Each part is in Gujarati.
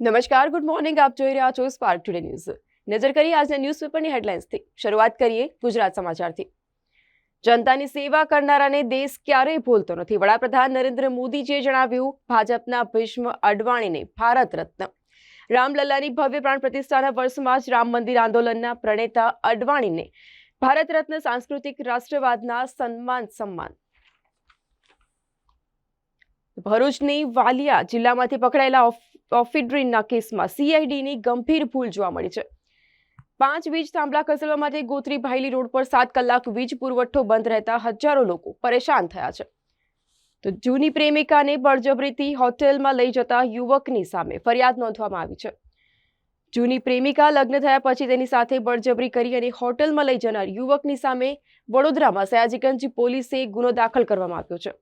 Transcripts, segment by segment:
નમસ્કાર ગુડ મોર્નિંગ આપ જોઈ રહ્યા છો સ્પાર્ક ટુડે ન્યૂઝ નજર કરીએ આજના ન્યૂઝપેપરની હેડલાઇન્સથી શરૂઆત કરીએ ગુજરાત સમાચારથી. જનતાની સેવા કરનારાને દેશ ક્યારેય ભૂલતો નથી. વડાપ્રધાન નરેન્દ્ર મોદીજીએ જણાવ્યું, ભાજપના ભીષ્મ અડવાણીને ભારત રત્ન. રામલલ્લાની ભવ્ય પ્રાણ પ્રતિષ્ઠાના વર્ષમાં જ રામ મંદિર આંદોલનના પ્રણેતા અડવાણીને ભારત રત્ન, સાંસ્કૃતિક રાષ્ટ્રવાદના સન્માન સન્માન. ભરૂચની વાલિયા જિલ્લામાંથી પકડાયેલા ઓફિડ્રીનના કેસમાં સીઆઈડીની ગંભીર ભૂલ જોવા મળી છે. પાંચ વીજ થાંભલા ખસેડવા માટે ગોત્રી ભાયલી રોડ પર સાત કલાક વીજ પુરવઠો બંધ રહેતા હજારો લોકો પરેશાન થયા છે. તો જૂની પ્રેમિકાને બળજબરીથી હોટેલમાં લઈ જતા યુવકની સામે ફરિયાદ નોંધવામાં આવી છે. જૂની પ્રેમિકા લગ્ન થયા પછી તેની સાથે બળજબરી કરી અને હોટેલમાં લઈ જનાર યુવકની સામે વડોદરામાં સયાજીગંજ પોલીસે ગુનો દાખલ કરવામાં આવ્યો છે.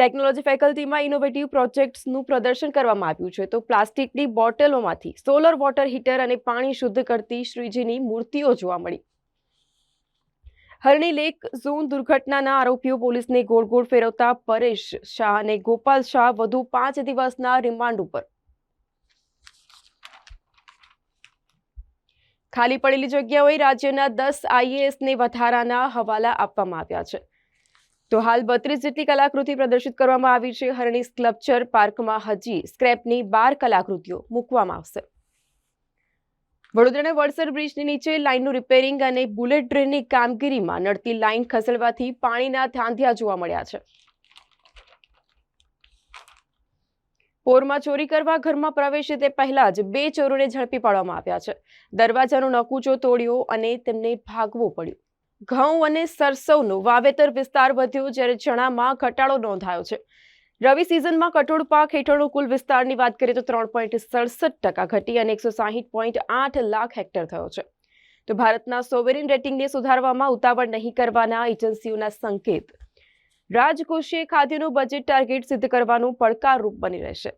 ટેકનોલોજી ફેકલ્ટીમાં ઇનોવેટિવ પ્રોજેક્ટ્સનું પ્રદર્શન કરવામાં આવ્યું છે. તો પ્લાસ્ટિકની બોટલોમાંથી સોલર વોટર હીટર અને પાણી શુદ્ધ કરતી શ્રીજીની મૂર્તિઓ જોવા મળી. હરણી લેક ઝોન દુર્ઘટનાના આરોપીઓ પોલીસને ગોળ ગોળ ફેરવતા પરેશ શાહ અને ગોપાલ શાહ વધુ પાંચ દિવસના રિમાન્ડ ઉપર. ખાલી પડેલી જગ્યાઓએ રાજ્યના દસ આઈએએસને વધારાના હવાલા આપવામાં આવ્યા છે. તો હાલ બત્રીસ જેટલી કલાકૃતિ પ્રદર્શિત કરવામાં આવી છે. હરણી સ્કલ્પચર પાર્કમાં હજી સ્ક્રેપની બાર કલાકૃતિઓ મૂકવામાં આવશે. વડોદરાના વડસર બ્રિજની નીચે લાઇનનું રિપેરિંગ અને બુલેટ ટ્રેનની કામગીરીમાં નડતી લાઇન ખસેડવાથી પાણીના થાંધિયા જોવા મળ્યા છે. પોરમાં ચોરી કરવા ઘરમાં પ્રવેશે તે પહેલા જ બે ચોરોને ઝડપી પાડવામાં આવ્યા છે. દરવાજાનો નકુચો તોડ્યો અને તેમને ભાગવું પડ્યું. ઘઉં અને સરસવનું વાવેતર વિસ્તાર વધ્યો જ્યારે ચણામાં ઘટાડો નોંધાયો છે. રવિ સિઝનમાં કઠોળ પાક હેઠળનો કુલ વિસ્તારની વાત કરીએ તો ત્રણ પોઈન્ટ સડસઠ ટકા ઘટી અને એકસો સાહીઠ પોઈન્ટ આઠ લાખ હેક્ટર થયો છે. તો ભારતના સોવેરિન રેટિંગને સુધારવામાં ઉતાવળ નહીં કરવાના એજન્સીઓના સંકેત. રાજકોષીય ખાદ્યનું બજેટ ટાર્ગેટ સિદ્ધ કરવાનું પડકારરૂપ બની રહેશે.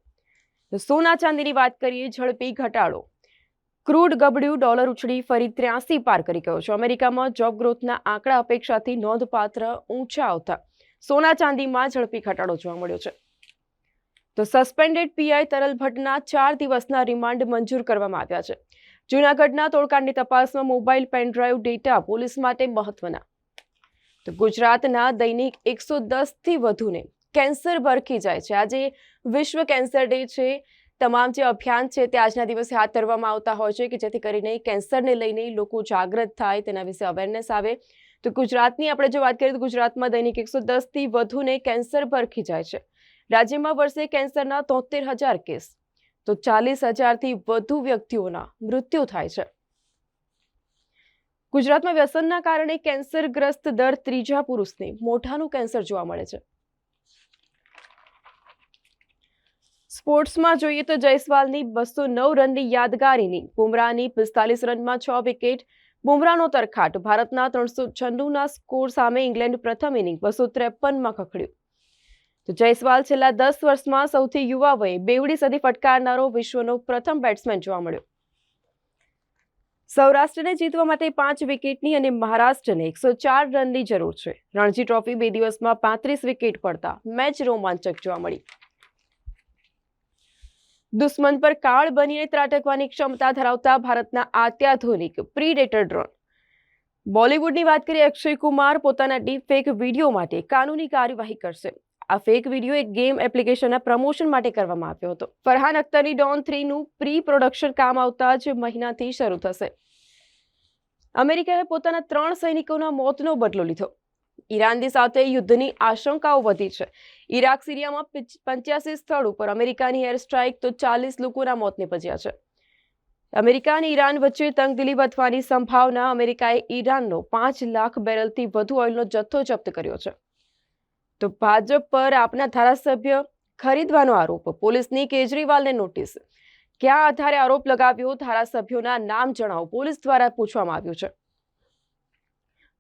સોના ચાંદીની વાત કરીએ, ઝડપી ઘટાડો. ક્રૂડ ગબડ્યું ડોલર ઉછળી ફરી ત્ર્યાસી પાર કરી ગયો છે. અમેરિકામાં જોબ ગ્રોથના આંકડા અપેક્ષાથી નોંધપાત્ર ઊંચા આવતા સોના ચાંદીમાં ઝડપી ઘટાડો જોવા મળ્યો છે. તો સસ્પેન્ડેડ પીઆઈ તરલ ભટ્ટના ચાર દિવસના રિમાન્ડ મંજૂર કરવામાં આવ્યા છે. જૂનાગઢના તોડકાંડની તપાસમાં મોબાઈલ પેનડ્રાઈવ ડેટા પોલીસ માટે મહત્વના. તો ગુજરાતના દૈનિક એકસો દસથી વધુને કેન્સર ભરખી જાય છે. આજે વિશ્વ કેન્સર ડે છે. તમામ જે અભિયાન છે તે આજના દિવસે હાથ ધરવામાં આવતા હોય છે કે જેથી કરીને કેન્સરને લઈને લોકો જાગૃત થાય તેના વિશે અવેરનેસ આવે. તો ગુજરાતની આપણે જો વાત કરીએ તો ગુજરાતમાં દૈનિક એકસો દસથી વધુને કેન્સર ભરખી જાય છે. રાજ્યમાં વર્ષે કેન્સરના તોતેર હજાર કેસ. તો ચાલીસ હજારથી વધુ વ્યક્તિઓના મૃત્યુ થાય છે. ગુજરાતમાં વ્યસનના કારણે કેન્સરગ્રસ્ત દર ત્રીજા પુરુષને મોઢાનું કેન્સર જોવા મળે છે. સ્પોર્ટ્સમાં જોઈએ તો જયસ્વાલની બસો નવ રનની યાદગારીની, બુમરાહની પિસ્તાલીસ રનમાં છ વિકેટ, બુમરાહનો તરખાટ, ભારતના ત્રણસો છન્નુંના સ્કોર સામે ઇંગ્લેન્ડ પ્રથમ ઇનિંગ બસો ત્રેપનમાં ખખડ્યું. તો જયસ્વાલ છેલ્લા દસ વર્ષમાં સૌથી યુવા વયે બેવડી સદી ફટકારનારો વિશ્વનો પ્રથમ બેટ્સમેન જોવા મળ્યો. સૌરાષ્ટ્રને જીતવા માટે પાંચ વિકેટની અને મહારાષ્ટ્રને એકસો ચાર રનની જરૂર છે. રણજી ટ્રોફી બે દિવસમાં પાંત્રીસ વિકેટ પડતા મેચ રોમાંચક જોવા મળી. દુશ્મન પર કાળ બનીને ત્રાટકવાની ક્ષમતા ધરાવતા ભારતના અત્યાધુનિક પ્રીડેટર ડ્રોન બોલિવૂડની વાત કરીએ, અક્ષય કુમાર પોતાના ડીપ ફેક વીડિયો માટે કાનૂની કાર્યવાહી કરશે. આ ફેક વીડિયો એક ગેમ એપ્લિકેશનના પ્રમોશન માટે કરવામાં આવ્યો હતો. ફરહાન અખ્તરની ડોન થ્રીનું પ્રી પ્રોડક્શન કામ આવતા જ મહિનાથી શરૂ થશે. અમેરિકાએ પોતાના ત્રણ સૈનિકોના મોતનો બદલો લીધો. ઈરાનની સાથે યુદ્ધની આશંકાઓ વધી છે. ઈરાક, સિરિયામાં પંચ્યાસી સ્થળ ઉપર અમેરિકાની એર સ્ટ્રાઇક તો ચાલીસ લોકોના મોત નિપજ્યા છે. અમેરિકા અને ઈરાન વચ્ચે તંગદિલી વધવાની સંભાવના અમેરિકાએ ઈરાનનો પાંચ લાખ બેરલથી વધુ ઓઇલનો જથ્થો જપ્ત કર્યો છે. તો ભાજપ પર આપના ધારાસભ્ય ખરીદવાનો આરોપ, પોલીસની કેજરીવાલને નોટિસ. કયા આધારે આરોપ લગાવ્યો, ધારાસભ્યોના નામ જણાવો, પોલીસ દ્વારા પૂછવામાં આવ્યું છે.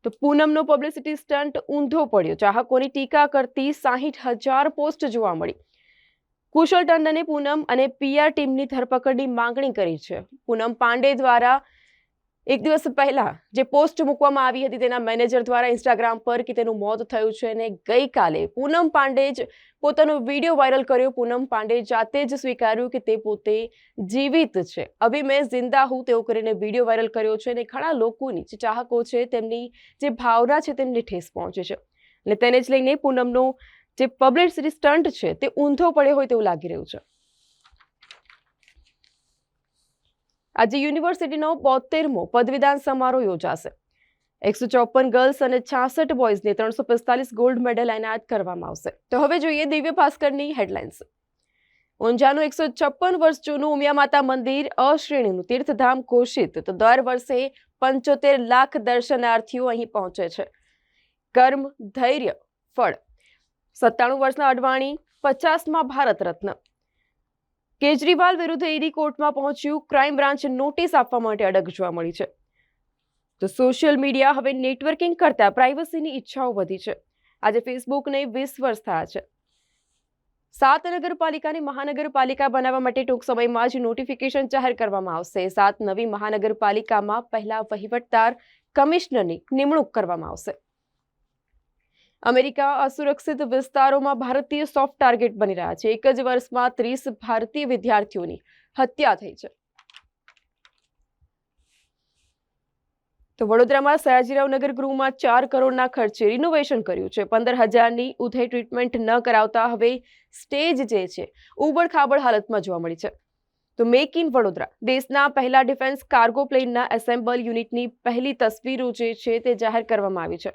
તો પૂનમનો પબ્લિસિટી સ્ટન્ટ ઊંધો પડ્યો. ચાહકોની ટીકા કરતી સાહીઠ હજાર પોસ્ટ જોવા મળી. કુશલ ટંડને પૂનમ અને પીઆર ટીમની ધરપકડની માંગણી કરી છે. પૂનમ પાંડે દ્વારા એક દિવસ પહેલા જે પોસ્ટ મૂકવામાં આવી હતી તેના મેનેજર દ્વારા ઇન્સ્ટાગ્રામ પર કે તેનું મોત થયું છે અને ગઈકાલે પૂનમ પાંડે જ પોતાનો વીડિયો વાયરલ કર્યો. પૂનમ પાંડે જાતે જ સ્વીકાર્યું કે તે પોતે જીવિત છે. અભી મેં જિંદા હું તેવું કરીને વીડિયો વાયરલ કર્યો છે અને ઘણા લોકોની જે ચાહકો છે તેમની જે ભાવના છે તેમને ઠેસ પહોંચે છે. અને તેને જ લઈને પૂનમનો જે પબ્લિસિટી સ્ટન્ટ છે તે ઊંધો પડ્યો હોય તેવું લાગી રહ્યું છે. આજે યુનિવર્સિટીનો બોતેરમો પદવીદાન સમારોહ યોજાશે. એકસો ચોપન ગર્લ્સ અને છાસઠ બોયઝને ત્રણસો પિસ્તાલીસ ગોલ્ડ મેડલ એનાયત કરવામાં આવશે. તો હવે જોઈએ દિવ્ય ભાસ્કરની હેડલાઇન્સ. ઊંઝાનું એકસો છપ્પન વર્ષ જૂનું ઉમિયા માતા મંદિર અશ્રેણીનું તીર્થધામ ઘોષિત. તો દર વર્ષે પંચોતેર લાખ દર્શનાર્થીઓ અહીં પહોંચે છે. કર્મ, ધૈર્ય, ફળ. સત્તાણું વર્ષના અડવાણી, પચાસમાં ભારત રત્ન. કેજરીવાલ વિરુદ્ધ ઈડી કોર્ટમાં પહોંચ્યું. ક્રાઇમ બ્રાન્ચ નોટિસ આપવા માટે અડગ જોવા મળી છે. તો સોશિયલ મીડિયા હવે નેટવર્કિંગ કરતા પ્રાઇવસીની ઈચ્છાઓ વધી છે. આજે ફેસબુકને વીસ વર્ષ થયા છે. સાત નગરપાલિકાને મહાનગરપાલિકા બનાવવા માટે ટૂંક સમયમાં જ નોટિફિકેશન જાહેર કરવામાં આવશે. સાત નવી મહાનગરપાલિકામાં પહેલા વહીવટદાર કમિશનરની નિમણૂક કરવામાં આવશે. અમેરિકા અસુરક્ષિત વિસ્તારોમાં ભારતીય સોફ્ટ ટાર્ગેટ બની રહ્યા છે. એક જ વર્ષમાં ત્રીસ ભારતીય વિદ્યાર્થીઓની હત્યા થઈ છે. તો વડોદરામાં સયાજીરાવ નગર ગૃહમાં ચાર કરોડના ખર્ચે રિનોવેશન કર્યું છે. પંદર હજારની ઉધઈ ટ્રીટમેન્ટ ન કરાવતા હવે સ્ટેજ જે છે ઉબડ ખાબડ હાલતમાં જોવા મળી છે. તો મેક ઇન વડોદરા. દેશના પહેલા ડિફેન્સ કાર્ગો પ્લેનના એસેમ્બલ યુનિટની પહેલી તસવીરો જે છે તે જાહેર કરવામાં આવી છે.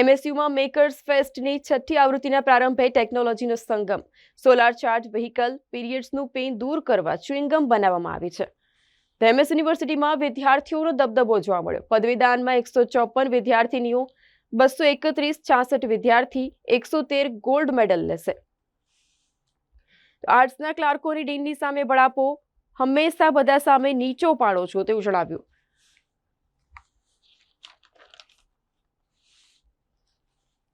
એમએસયુમાં મેકર્સ ફેસ્ટની છઠ્ઠી આવૃત્તિના પ્રારંભે ટેકનોલોજીનો સંગમ. સોલાર ચાર્જ વ્હીકલ પીરિયડ્સનું પેઇન દૂર કરવા ચ્યુઇંગમ બનાવવામાં આવી છે. એમએસ યુનિવર્સિટીમાં વિદ્યાર્થીઓનો દબદબો જોવા મળ્યો. પદવીદાનમાં એકસો ચોપન વિદ્યાર્થીનીઓ, બસો એકત્રીસ છાસઠ વિદ્યાર્થી, એકસો તેર ગોલ્ડ મેડલ લેશે. આર્ટ્સના ક્લાર્કોની ડીનની સામે બળાપો. હંમેશા બધા સામે નીચો પાડો છો તેવું જણાવ્યું.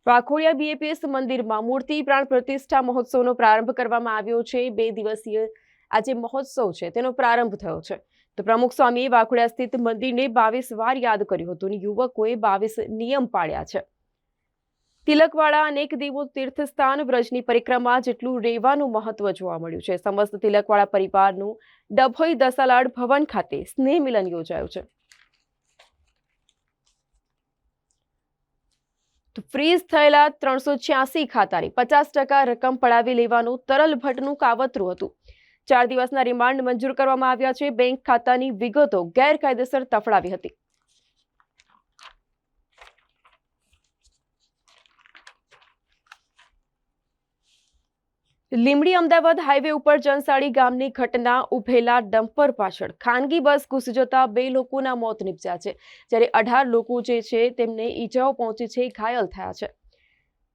વાઘોડિયા બીએપીએસ મંદિરમાં મૂર્તિ પ્રાણ પ્રતિષ્ઠા મહોત્સવનો પ્રારંભ કરવામાં આવ્યો છે. બે દિવસીય આજે મહોત્સવ છે તેનો પ્રારંભ થયો છે. તો પ્રમુખ સ્વામીએ વાઘોડિયા સ્થિત મંદિરને બાવીસ વાર યાદ કર્યું હતું અને યુવકોએ બાવીસ નિયમ પાળ્યા છે. તિલકવાળા અનેક દેવો તીર્થસ્થાન વ્રજની પરિક્રમા જેટલું રહેવાનું મહત્વ જોવા મળ્યું છે. સમસ્ત તિલકવાળા પરિવારનું ડભોઈ દસાલાડ ભવન ખાતે સ્નેહ મિલન યોજાયું છે. તો ફ્રીઝ થયેલા ત્રણસો છ્યાસી ખાતાની પચાસ ટકા રકમ પડાવી લેવાનું તરલ ભટ્ટનું કાવતરું હતું. ચાર દિવસના રિમાન્ડ મંજૂર કરવામાં આવ્યા છે. બેંક ખાતાની વિગતો ગેરકાયદેસર તફડાવી હતી. લીમડી અમદાવાદ હાઈવે ઉપર જનસાડી ગામની ઘટના ઉભેલા ડમ્પર પાછળ ખાનગી બસ ઘૂસી જતા બે લોકોના મોત નીપજ્યા છે. જ્યારે અઢાર લોકો જે છે તેમને ઈજાઓ પહોંચી છે, ઘાયલ થયા છે.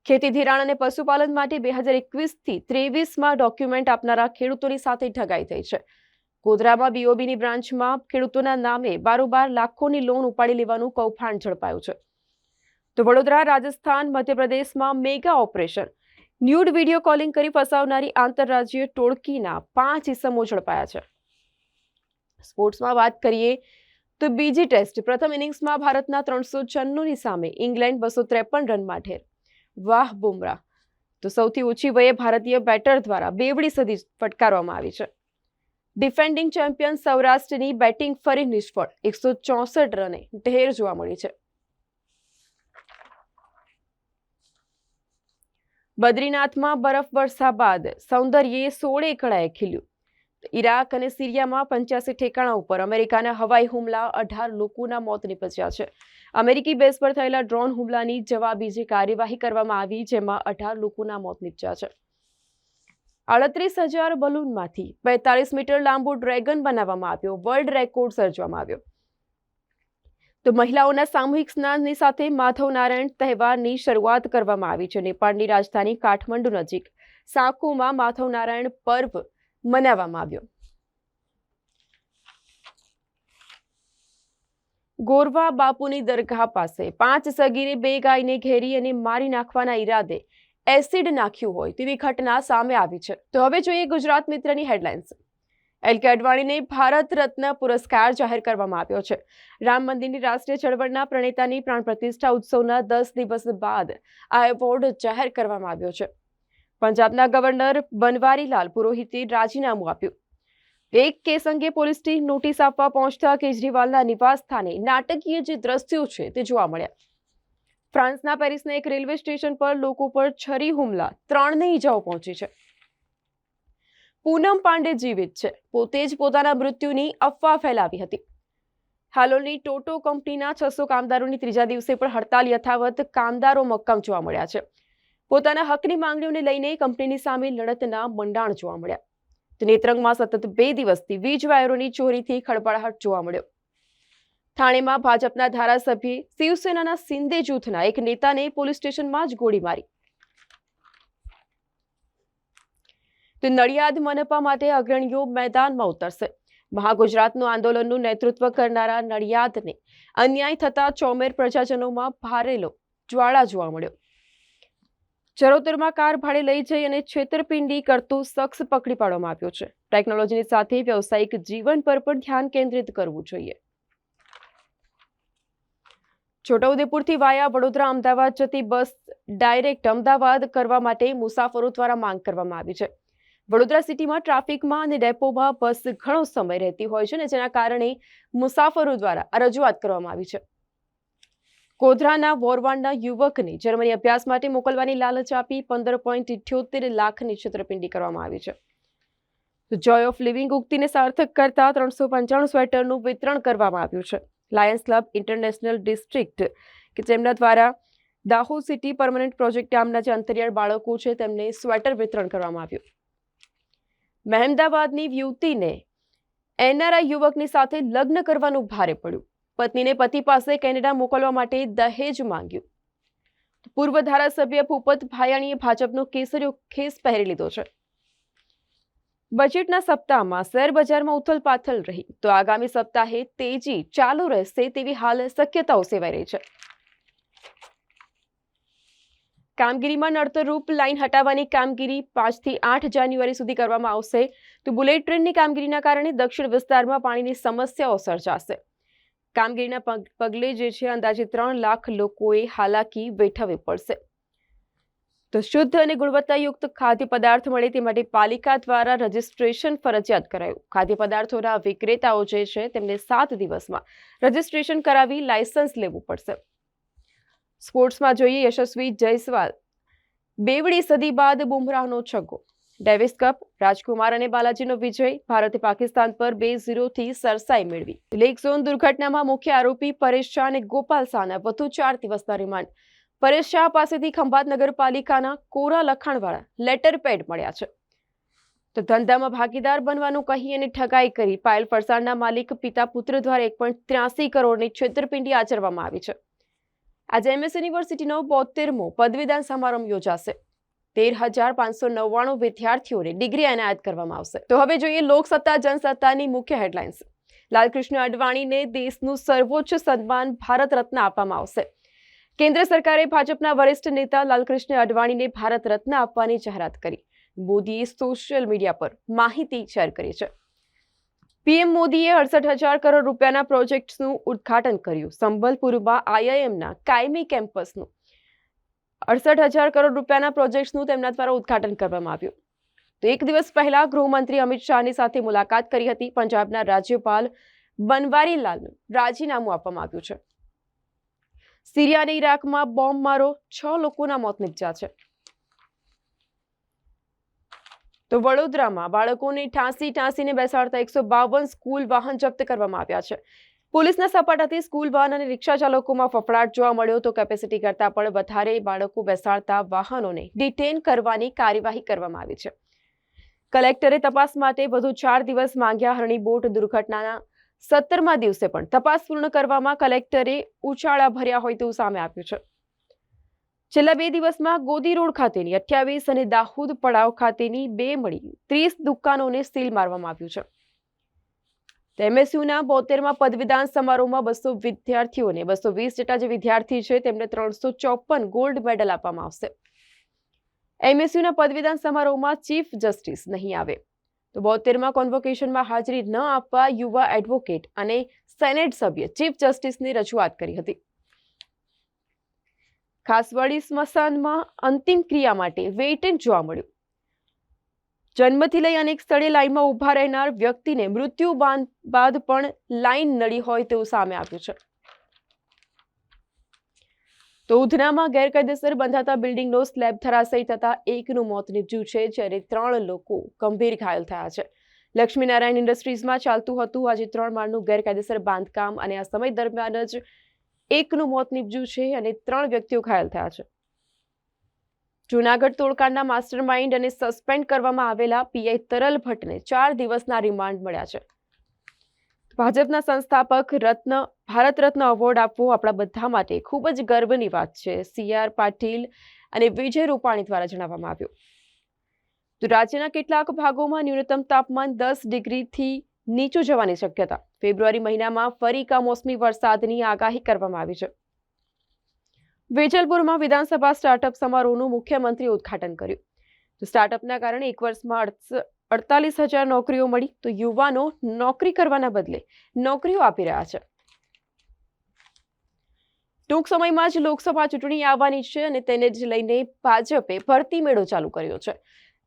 ખેતી ધિરાણ અને પશુપાલન માટે બે હજાર એકવીસથી ત્રેવીસમાં ડોક્યુમેન્ટ આપનારા ખેડૂતોની સાથે ઠગાઈ થઈ છે. ગોધરામાં બીઓબીની બ્રાન્ચમાં ખેડૂતોના નામે બારોબાર લાખોની લોન ઉપાડી લેવાનું કૌભાંડ ઝડપાયું છે. તો વડોદરા, રાજસ્થાન, મધ્યપ્રદેશમાં mega operation nude video calling કરી ફસાવનારી આંતરરાજ્ય ટોળકીના પાંચ ઇસમો ઝડપાયા છે. સ્પોર્ટ્સમાં વાત કરીએ તો બીજી ટેસ્ટ, પ્રથમ ઇનિંગ્સમાં ભારતના ત્રણસો છન્નુંની સામે ઇંગ્લેન્ડ બસો ત્રેપન રનમાં ઠેર. વાહ, બુમરાહ! તો સૌથી ઓછી વયે ભારતીય બેટર દ્વારા બેવડી સદી ફટકારવામાં આવી છે. ડિફેન્ડિંગ ચેમ્પિયન સૌરાષ્ટ્રની બેટિંગ ફરી નિષ્ફળ, એકસો ચોસઠ રને ઢેર જોવા મળી છે. બદ્રીનાથમાં બરફ વર્ષા બાદ સૌંદર્યે સોળે કળાએ ખીલ્યું. ઈરાક અને સિરિયામાં પંચ્યાસી ઠેકાણા ઉપર અમેરિકાના હવાઈ હુમલા અઢાર લોકોના મોત નીપજ્યા છે. અમેરિકી બેઝ પર થયેલા ડ્રોન હુમલાની જવાબી જે કાર્યવાહી કરવામાં આવી જેમાં અઢાર લોકોના મોત નીપજ્યા છે. આડત્રીસ હજાર બલૂનમાંથી બેતાલીસ મીટર લાંબો ડ્રેગન બનાવવામાં આવ્યો. વર્લ્ડ રેકોર્ડ સર્જવામાં આવ્યો. તો મહિલાઓના સામૂહિક સ્નાનની સાથે માધવ નારાયણ તહેવારની શરૂઆત કરવામાં આવી છે. નેપાળની રાજધાની કાઠમંડુ નજીક સાકુમાં માધવ નારાયણ પર્વ મનાવવામાં આવ્યો. ગોરવા બાપુની દરગાહ પાસે પાંચ સગીરે બે ગાયને ઘેરી અને મારી નાખવાના ઈરાદે એસિડ નાખ્યું હોય તેવી ઘટના સામે આવી છે. તો હવે જોઈએ ગુજરાત મિત્રની headlines. L K અડવાણીને Bharat Ratna પુરસ્કાર જાહેર કરવામાં આવ્યો છે. રામ મંદિરની રાષ્ટ્રીય ચળવળના પ્રણેતાની પ્રાણ પ્રતિષ્ઠા ઉત્સવના દસ દિવસ બાદ આ એવોર્ડ જાહેર કરવામાં આવ્યો છે. પંજાબના ગવર્નર બનવારીલાલ પુરોહિતે રાજીનામું આપ્યું. એક કેસ અંગે પોલીસની નોટિસ આપવા પહોંચતા કેજરીવાલના નિવાસ સ્થાને નાટકીય જે દ્રશ્યો છે તે જોવા મળ્યા. ફ્રાન્સના પેરિસના એક રેલવે સ્ટેશન પર લોકો પર છરી હુમલા ત્રણને ઈજાઓ પહોંચી છે. પૂનમ પાંડે જીવિત છે. પોતે જ પોતાના મૃત્યુની અફવા ફેલાવી હતી. હાલોલની ટોટો કંપનીના છસો કામદારોની ત્રીજા દિવસે પણ હડતાલ યથાવત કામદારો મક્કમ જોવા મળ્યા છે. પોતાના હકની માંગણીઓને લઈને કંપનીની સામે લડતના મંડાણ જોવા મળ્યા. નેત્રંગમાં સતત બે દિવસથી વીજ વાયરોની ચોરીથી ખળબળાહટ જોવા મળ્યો. થાણેમાં ભાજપના ધારાસભ્ય શિવસેનાના સિંદે જૂથના એક નેતાને પોલીસ સ્ટેશનમાં જ ગોળી મારી. તો નડિયાદ મનપા માટે અગ્રણીઓ મેદાનમાં ઉતરશે. મહાગુજરાતનું આંદોલનનું નેતૃત્વ કરનારા નડિયાદને અન્યાય થતા ચોમેર પ્રજાજનોમાં ભારેલો જ્વાળા જોવા મળ્યો. ચરોતરમાં કાર ભાડે લઈ જઈ અને છેતરપિંડી કરતું શખ્સ પકડી પાડવામાં આવ્યો છે. ટેકનોલોજીની સાથે વ્યવસાયિક જીવન પર પણ ધ્યાન કેન્દ્રિત કરવું જોઈએ. છોટાઉદેપુરથી વાયા વડોદરા અમદાવાદ જતી બસ ડાયરેક્ટ અમદાવાદ કરવા માટે મુસાફરો દ્વારા માંગ કરવામાં આવી છે. વડોદરા સિટીમાં ટ્રાફિકમાં અને ડેપોમાં બસ ઘણો સમય રહેતી હોય છે ને જેના કારણે મુસાફરો દ્વારા આ રજૂઆત કરવામાં આવી છે. ગોધરાના વોરવાડના યુવકને જર્મની અભ્યાસ માટે મોકલવાની લાલચ આપી પંદર પોઈન્ટ ઇઠ્યોતેર લાખની છેતરપિંડી કરવામાં આવી છે. જોય ઓફ લિવિંગ ઉક્તિને સાર્થક કરતા ત્રણસો પંચાણું સ્વેટરનું વિતરણ કરવામાં આવ્યું છે. લાયન્સ ક્લબ ઇન્ટરનેશનલ ડિસ્ટ્રિક્ટ કે જેમના દ્વારા દાહોદ સિટી પરમનન્ટ પ્રોજેક્ટ નામના જે અંતરિયાળ બાળકો છે તેમને સ્વેટર વિતરણ કરવામાં આવ્યું. મહેમદાવાદની યુવતીને એનઆરઆઈ યુવકની સાથે લગ્ન કરવાનું ભારે પડ્યું. પત્નીને પતિ પાસે કેનેડા મોકલવા માટે દહેજ માંગ્યું. પૂર્વ ધારાસભ્ય ભૂપત ભાયાણીએ ભાજપનો કેસરીયો ખેસ પહેરી લીધો છે. બજેટના સપ્તાહમાં શેર બજારમાં ઉથલપાથલ રહી. તો આગામી સપ્તાહે તેજી ચાલુ રહેશે તેવી હાલ શક્યતાઓ સેવાઈ રહી છે. કામગીરીમાં નડતરરૂપ લાઇન હટાવવાની કામગીરી પાંચથી આઠ જાન્યુઆરી સુધી કરવામાં આવશે. તો બુલેટ ટ્રેનની કામગીરીના કારણે દક્ષિણ વિસ્તારમાં પાણીની સમસ્યાઓ સર્જાશે. કામગીરીના પગ- પગલે જે છે અંદાજે ત્રણ લાખ લોકોએ હાલાકી વેઠવવી પડશે. તો શુદ્ધ અને ગુણવત્તાયુક્ત ખાદ્ય પદાર્થ મળે તે માટે પાલિકા દ્વારા રજીસ્ટ્રેશન ફરજિયાત કરાયું. ખાદ્ય પદાર્થોના વિક્રેતાઓ જે છે તેમને સાત દિવસમાં રજિસ્ટ્રેશન કરાવી લાયસન્સ લેવું પડશે. સ્પોર્ટ્સમાં જોઈએ યશસ્વી જયસ્વાલ. બેવડી સદી બાદ બુમરાહનો છગ્ગો ડેવિસ કપ, રાજકુમાર અને બાલાજીનો વિજય, ભારતે પાકિસ્તાન પર બે ઝીરોથી સરસાઈ મેળવી. લેક ઝોન દુર્ઘટનામાં મુખ્ય આરોપી પરેશ શાહ અને ગોપાલ શાહના વધુ ચાર દિવસના રિમાન્ડ. પરેશ શાહ પાસેથી ખંભાત નગરપાલિકાના કોરા લખાણવાળા લેટર પેડ મળ્યા છે. તો ધંધામાં ભાગીદાર બનવાનું કહી અને ઠગાઈ કરી, પાયલ ફરસાણના માલિક, પિતા પુત્ર દ્વારા એક પોઈન્ટ ત્ર્યાસી કરોડની છેતરપિંડી આચરવામાં આવી છે. આજે એમએસ યુનિવર્સિટીનો બોતેરમો પદવીદાન સમારંભ યોજાશે. તેર હજાર પાંચસો નવ્વાણું વિદ્યાર્થીઓને ડિગ્રી એનાયત કરવામાં આવશે. તો હવે જોઈએ લોકસત્તા, જનસત્તાની મુખ્ય હેડલાઇન્સ. લાલકૃષ્ણ અડવાણીને દેશનું સર્વોચ્ચ સન્માન ભારત રત્ન આપવામાં આવશે. કેન્દ્ર સરકારે ભાજપના વરિષ્ઠ નેતા લાલકૃષ્ણ અડવાણીને ભારત રત્ન આપવાની જાહેરાત કરી. મોદીએ સોશિયલ મીડિયા પર માહિતી શેર કરી છે. પીએમ મોદીએ અડસઠ હજાર કરોડ રૂપિયાના પ્રોજેક્ટ્સનું ઉદ્ઘાટન કર્યું. સંબલપુરમાં આઈઆઈએમના કાયમી કેમ્પસનું અડસઠ હજાર કરોડ રૂપિયાના પ્રોજેક્ટ્સનું તેમના દ્વારા ઉદ્ઘાટન કરવામાં આવ્યું. તો એક દિવસ પહેલા ગૃહમંત્રી અમિત શાહની સાથે મુલાકાત કરી હતી. પંજાબના રાજ્યપાલ બનવારીલાલનું રાજીનામું આપવામાં આવ્યું છે. સિરિયા અને ઈરાકમાં બોમ્બ મારો, છ લોકોના મોત નિપજ્યા છે. તો વડોદરામાં બાળકોને ઠાંસી ઠાંસીને બેસાડતા એકસો બાવન સ્કૂલ વાહન જપ્ત કરવામાં આવ્યા છે. પોલીસના સપાટાથી સ્કૂલ વાહન અને રિક્ષા ચાલકોમાં ફફડાટ જોવા મળ્યો તો કેપેસિટી કરતાં પણ વધારે બાળકો બેસાડતા વાહનોને ડિટેન કરવાની કાર્યવાહી કરવામાં આવી છે. કલેક્ટરે તપાસ માટે વધુ ચાર દિવસ માંગ્યા હરણી બોટ દુર્ઘટનાના સત્તરમા દિવસે પણ તપાસ પૂર્ણ કરવામાં કલેક્ટરે ઉછાળા ભર્યા હોય તેવું સામે આવ્યું છે. છેલ્લા બે દિવસમાં ગોદી રોડ ખાતેની અઠ્યાવીસ અને દાહોદ પડાવ ખાતેની બે મળી ત્રીસ દુકાનોને સીલ મારવામાં આવ્યું છે. એમએસયુના બોતેરમાં પદવીદાન સમારોહમાં બસો વિદ્યાર્થીઓને બસો વીસ જેટલા જે વિદ્યાર્થી છે તેમને ત્રણસો ચોપન ગોલ્ડ મેડલ આપવામાં આવશે. એમએસયુના પદવીદાન સમારોહમાં ચીફ જસ્ટિસ નહીં આવે. તો બોતેરમાં કોન્વોકેશનમાં હાજરી ન આપવા યુવા એડવોકેટ અને સેનેટ સભ્ય ચીફ જસ્ટિસની રજૂઆત કરી હતી. ખાસવાડી સ્મશાનમાં અંતિમ ક્રિયા માટે વેઇટેજ જોવા મળ્યું. જન્મથી લઈ અનેક સ્થળે લાઇનમાં ઊભા રહેનાર વ્યક્તિને મૃત્યુ બાદ પણ લાઇન નડી હોય તેવું સામે આવ્યું છે. તો ઉધનામાં ગેરકાયદેસર બંધાતા બિલ્ડિંગનો સ્લેબ ધરાશયી થતા એકનું મોત નીપજ્યું છે, જ્યારે ત્રણ લોકો ગંભીર ઘાયલ થયા છે. લક્ષ્મીનારાયણ ઇન્ડસ્ટ્રીઝમાં ચાલતું હતું. આજે ત્રણ માળનું ગેરકાયદેસર બાંધકામ અને આ સમય દરમિયાન જ એકનું મોત નીપજ્યું છે અને ત્રણ વ્યક્તિઓ ઘાયલ થયા છે. જૂનાગઢ તોડકાંડના માસ્ટર માઇન્ડ અને સસ્પેન્ડ કરવામાં આવેલા પીઆઈ તરલ ભટ્ટને ચાર દિવસના રિમાન્ડ મળ્યા છે. ભાજપના સંસ્થાપક રત્ન, ભારત રત્ન એવોર્ડ આપવો આપણા બધા માટે ખૂબ જ ગર્વની વાત છે સીઆર પાટીલ અને વિજય રૂપાણી દ્વારા જણાવવામાં આવ્યું. તો રાજ્યના કેટલાક ભાગોમાં ન્યૂનતમ તાપમાન દસ ડિગ્રીથી નીચું જવાની શક્યતા. ફેબ્રુઆરી મહિનામાં ફરી કમોસમી વરસાદની આગાહી કરવામાં આવી છે. વેજલપુરમાં વિધાનસભા સ્ટાર્ટઅપ સમારોહનું મુખ્યમંત્રીએ ઉદઘાટન કર્યું. સ્ટાર્ટઅપના કારણે એક વર્ષમાં અડતાલીસ હજાર નોકરીઓ મળી. તો યુવાનો નોકરી કરવાના બદલે નોકરીઓ આપી રહ્યા છે. ટૂંક સમયમાં જ લોકસભા ચૂંટણી આવવાની છે અને તેને જ લઈને ભાજપે ભરતી મેળો ચાલુ કર્યો છે.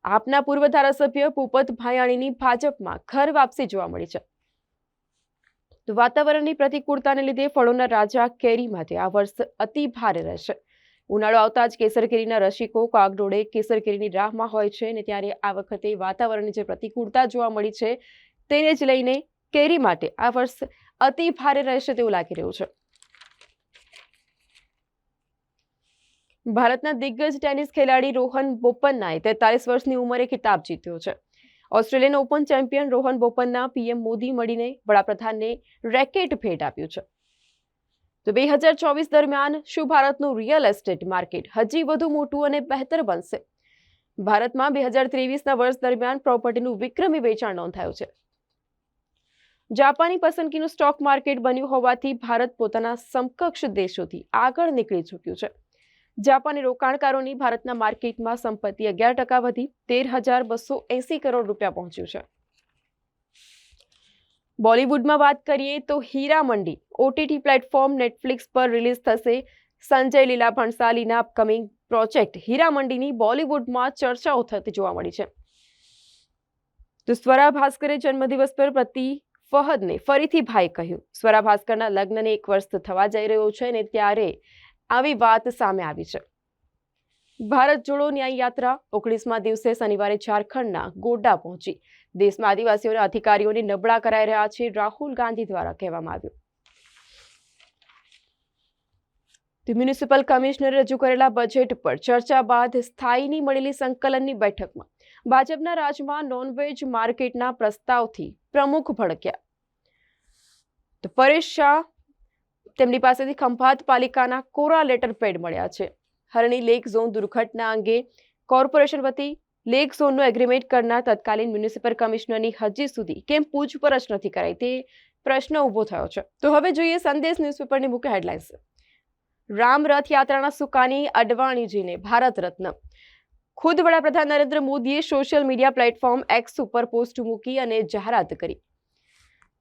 આપના પૂર્વ ધારાસભ્ય ભૂપત ભાયાણીની ભાજપમાં ઘર વાપસી જોવા મળી છે. વાતાવરણની પ્રતિકૂળતાને લીધે ફળોના રાજા કેરી માટે આ વર્ષ અતિ ભારે રહેશે. ઉનાળો આવતા જ કેસર કેરીના રસિકો કાગડોળે કેસર કેરીની રાહમાં હોય છે અને ત્યારે આ વખતે વાતાવરણની જે પ્રતિકૂળતા જોવા મળી છે, તેને જ લઈને કેરી માટે આ વર્ષ અતિ ભારે રહેશે તેવું લાગી રહ્યું છે. ભારતના દિગ્ગજ ટેનિસ ખેલાડી રોહન બોપન્નાએ તેતાલીસ વર્ષની ઉંમરે ખિતાબ જીત્યો છે. Australian Open champion Rohan Bopanna PM Modi મળીને વડાપ્રધાનને રેકેટ ભેટ આપ્યું છે. તો બે હજાર ચોવીસ દરમિયાન શું ભારતનું રિયલ એસ્ટેટ માર્કેટ હજી વધુ મોટું અને બહેતર બનશે? ભારતમાં બે હજાર ત્રેવીસના વર્ષ દરમિયાન પ્રોપર્ટીનું વિક્રમી વેચાણ નોંધાયું છે. જાપાની પસંદગીનું સ્ટોક માર્કેટ બન્યું હોવાથી ભારત પોતાના સમકક્ષ દેશોથી આગળ નીકળી ચૂક્યું છે. જાપાની રોકાણકારોની ભારતના માર્કેટમાં સંપત્તિ અગિયાર ટકા વધી, તેર હજાર બસો એસી કરોડ રૂપિયા પહોંચ્યું છે. બોલિવૂડમાં વાત કરીએ તો Heera Mandi, OTT platform Netflix પર રિલીઝ થશે. સંજય લીલા ભણસાલીના અપકમિંગ પ્રોજેક્ટ હીરા મંડીની બોલિવૂડમાં ચર્ચાઓ થતી જોવા મળી છે. તો સ્વરા ભાસ્કરે જન્મદિવસ પર પ્રતિ ફહદને ફરીથી ભાઈ કહ્યું. સ્વરા ભાસ્કરના લગ્નને એક વર્ષ થવા જઈ રહ્યો છે અને ત્યારે આવી વાત સામે આવી છે. ભારત જોડો ન્યાય યાત્રા ઓગણીસમાં દિવસે શનિવારે ઝારખંડના ગોડા પહોંચી. દેશમાં આદિવાસીઓના અધિકારીઓને નબળા કરાઈ રહ્યા છે રાહુલ ગાંધી દ્વારા કહેવામાં આવ્યું. મ્યુનિસિપલ કમિશનરે રજૂ કરેલા બજેટ પર ચર્ચા બાદ સ્થાયીની મળેલી સંકલનની બેઠકમાં ભાજપના રાજમાં નોનવેજ માર્કેટના પ્રસ્તાવથી પ્રમુખ ભડક્યા. તો પરેશ શાહ તેમની પાસેથી ખંભાત પાલિકાના કોરા લેટર પેડ મળ્યા છે. હરણી લેક ઝોન દુર્ઘટના અંગે કોર્પોરેશન વતી લેક ઝોનનું એગ્રીમેન્ટ કરનાર તત્કાલીન મ્યુનિસિપલ કમિશનરની હજી સુધી કેમ પૂછપરછ નથી કરાઈ તે પ્રશ્ન ઊભો થયો છે. તો હવે જોઈએ સંદેશ ન્યૂઝપેપરની મુખ્ય હેડલાઇન્સ. રામ રથયાત્રાના સુકાની અડવાણીજીને ભારત રત્ન. ખુદ વડાપ્રધાન નરેન્દ્ર મોદીએ સોશિયલ મીડિયા પ્લેટફોર્મ એક્સ ઉપર પોસ્ટ મૂકી અને જાહેરાત કરી.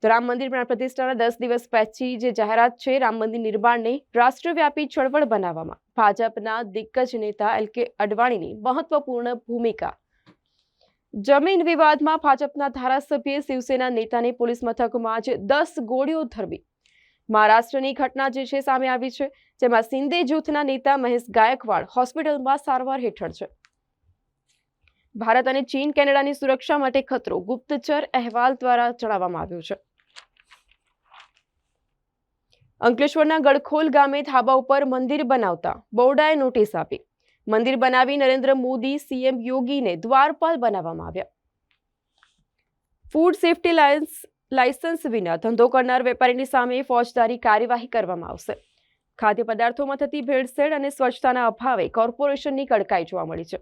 તો રામ મંદિર પ્રાણ પ્રતિષ્ઠાના દસ દિવસ પછી જે જાહેરાત છે, રામ મંદિર નિર્માણને રાષ્ટ્રવ્યાપી ચળવળ બનાવવામાં. ભાજપના દિગ્ગજ નેતા એલ કે અડવાણીની મહત્વપૂર્ણ ભૂમિકા. જમીન વિવાદમાં ભાજપના ધારાસભ્ય શિવસેના નેતાને પોલીસ મથકમાં જ દસ ગોળીઓ ધરવી. મહારાષ્ટ્રની ઘટના જે છે, સામે આવી છે, જેમાં સિંદે જૂથના નેતા મહેશ ગાયકવાડ હોસ્પિટલમાં સારવાર હેઠળ છે. ભારત અને ચીન કેનેડાની સુરક્ષા માટે ખતરો ગુપ્તચર અહેવાલ દ્વારા જણાવવામાં આવ્યો છે. અંકલેશ્વરના ગળખોલ ગામે ધાબા ઉપર મંદિર બનાવતા બોર્ડાએ નોટિસ આપી. મંદિર બનાવી નરેન્દ્ર મોદી, સીએમ યોગીને દ્વારપાલ બનાવવામાં આવ્યા. ફૂડ સેફ્ટી લાયન્સ, લાયસન્સ વિના ધંધો કરનાર વેપારીની સામે ફોજદારી કાર્યવાહી કરવામાં આવશે. ખાદ્ય પદાર્થોમાં થતી ભેળસેળ અને સ્વચ્છતાના અભાવે કોર્પોરેશનની કડકાઈ જોવા મળી છે.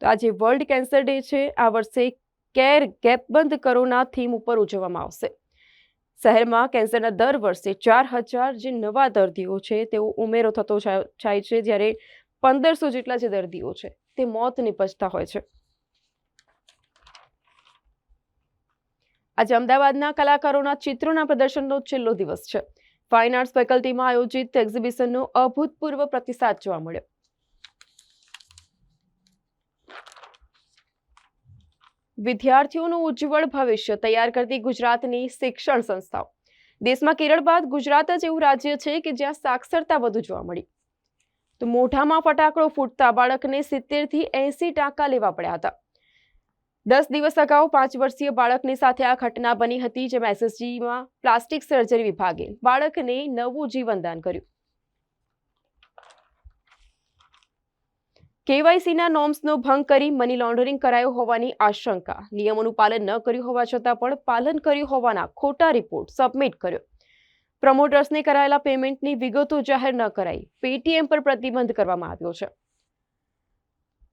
તો આજે વર્લ્ડ કેન્સર ડે છે. આ વર્ષે કેર ગેપ બંધ કરોના થીમ ઉપર ઉજવવામાં આવશે. શહેરમાં કેન્સરના દર વર્ષે ચાર હજાર જે નવા દર્દીઓ છે, તેઓ ઉમેરો થતો જાય છે જ્યારે પંદરસો જેટલા જે દર્દીઓ છે, તે મોત નિપજતા હોય છે. આજે અમદાવાદના કલાકારોના ચિત્રોના પ્રદર્શનનો છેલ્લો દિવસ છે. ફાઇન આર્ટ્સ ફેકલ્ટીમાં આયોજિત એક્ઝિબિશનનો અભૂતપૂર્વ પ્રતિસાદ જોવા મળ્યો. વિદ્યાર્થીઓનું ઉજ્જવળ ભવિષ્ય તૈયાર કરતી ગુજરાતની શિક્ષણ સંસ્થાઓ. દેશમાં કેરળ બાદ ગુજરાત જ એવું રાજ્ય છે કે જ્યાં સાક્ષરતા વધુ જોવા મળી. તો મોઢામાં ફટાકડો ફૂટતા બાળકને સિત્તેરથી એંસી ટાંકા લેવા પડ્યા હતા. દસ દિવસ અગાઉ પાંચ વર્ષીય બાળકની સાથે આ ઘટના બની હતી જેમાં એસએસજીમાં પ્લાસ્ટિક સર્જરી વિભાગે બાળકને નવું જીવનદાન કર્યું. કેવાયસીના નોર્મ્સનો ભંગ કરી મની લોન્ડરિંગ કરાયો હોવાની આશંકા. નિયમોનું પાલન ન કર્યું હોવા છતાં પણ પાલન કર્યું હોવાના ખોટા રિપોર્ટ સબમિટ કર્યો. પ્રમોટર્સને કરાયેલા પેમેન્ટની વિગતો જાહેર ન કરાઈ. પેટીએમ પર પ્રતિબંધ કરવામાં આવ્યો છે.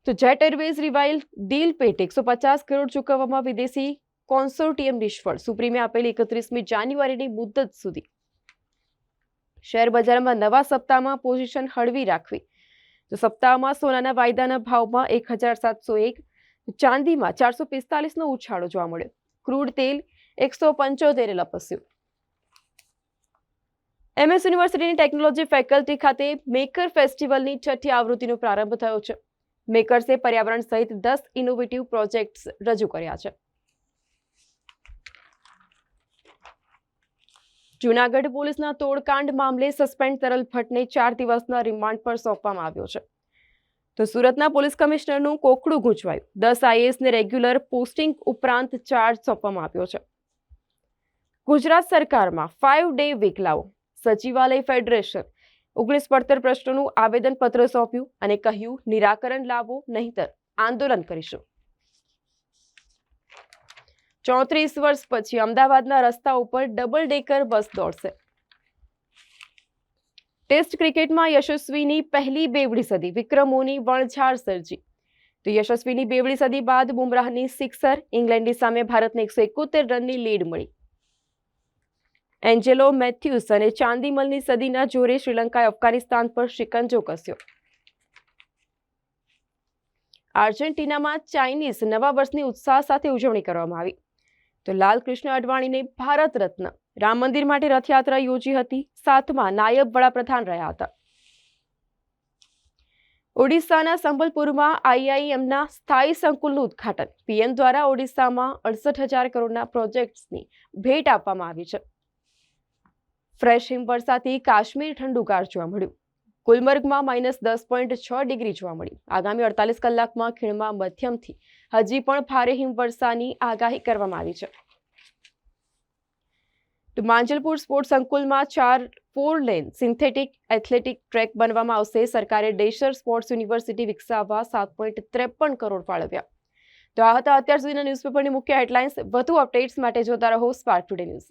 તો જેટ એરવેઝ રિવાઇલ ડીલ પેટે એકસો પચાસ કરોડ ચૂકવવામાં વિદેશી કોન્સોર્ટિયમ નિષ્ફળ. સુપ્રીમે આપેલી એકત્રીસમી જાન્યુઆરીની મુદત સુધી. શેર બજારમાં નવા સપ્તાહમાં પોઝિશન હળવી રાખવી. તો સપ્તાહમાં સોનાના વાયદાના ભાવમાં એક હજાર સાતસો એક, ચાંદીમાં ચારસો પિસ્તાલીસનો ઉછાળો જોવા મળ્યો. ક્રૂડ તેલ એકસો પંચોતેરે લપસ્યું. એમએસ યુનિવર્સિટીની ટેકનોલોજી ફેકલ્ટી ખાતે મેકર ફેસ્ટિવલની છઠ્ઠી આવૃત્તિનો પ્રારંભ થયો છે. મેકર્સે પર્યાવરણ સહિત દસ ઇનોવેટિવ પ્રોજેક્ટ્સ રજૂ કર્યા છે. જૂનાગઢ પોલીસના તોડકાંડ મામલે સસ્પેન્ડ તરલ ભટ્ટને ચાર દિવસના રિમાન્ડ પર સોંપવામાં આવ્યો છે. તો સુરતના પોલીસ કમિશનરનું કોકડું ગૂંચવાયું. દસ આઈએએસને રેગ્યુલર પોસ્ટિંગ ઉપરાંત ચાર્જ સોંપવામાં આવ્યો છે. ગુજરાત સરકારમાં ફાઇવ ડે વીક લાવો. સચિવાલય ફેડરેશન ઓગણીસ પડતર પ્રશ્નોનું આવેદનપત્ર સોંપ્યું અને કહ્યું, નિરાકરણ લાવો, નહીતર આંદોલન કરીશું. ચોત્રીસ વર્ષ પછી અમદાવાદના રસ્તા ઉપર ડબલ ડેકર બસ દોડશે. ટેસ્ટ ક્રિકેટમાં યશસ્વીની પહેલી બેવડી સદી વિક્રમોની વણઝાર સર્જી. તો યશસ્વીની બેવડી સદી બાદ બુમરાહની સિક્સર, ઇંગ્લેન્ડની સામે ભારતને એકસો એકોતેર રનની લીડ મળી. એન્જેલો મેથ્યુસ અને ચાંદીમલની સદીના જોરે શ્રીલંકાએ અફઘાનિસ્તાન પર શિકંજો કસ્યો. આર્જેન્ટિનામાં ચાઇનીઝ નવા વર્ષની ઉત્સાહ સાથે ઉજવણી કરવામાં આવી. તો લાલકૃષ્ણ અડવાણીને ભારત રત્ન. રામ મંદિર માટે રથયાત્રા યોજી હતી. સાતમાં નાયબ વડાપ્રધાન રહ્યા હતા. ઓડિશાના સંબલપુરમાં આઈઆઈએમના સ્થાયી સંકુલનું ઉદ્ઘાટન. પીએમ દ્વારા ઓડિશામાં અડસઠ હજાર કરોડના પ્રોજેક્ટ્સની ભેટ આપવામાં આવી છે. ફ્રેશ હિમવર્ષાથી કાશ્મીર ઠંડુગાર જોવા મળ્યું. ગુલમર્ગમાં માઇનસ દસ પોઈન્ટ છ ડિગ્રી જોવા મળી. આગામી અડતાલીસ કલાકમાં ખીણમાં મધ્યમથી હજી પણ ભારે હિમવર્ષાની આગાહી કરવામાં આવી છે. માંજલપુર સ્પોર્ટ્સ સંકુલમાં ચાર, four lane synthetic athletic track બનવામાં આવશે. સરકારે ડેશર સ્પોર્ટ્સ યુનિવર્સિટી વિકસાવવા સાત પોઈન્ટ ત્રેપન કરોડ ફાળવ્યા. તો આ હતા અત્યાર સુધીના ન્યૂઝપેપરની મુખ્ય હેડલાઇન્સ. વધુ અપડેટ્સ માટે જોતા રહો સ્પાર્ક ટુડે ન્યૂઝ.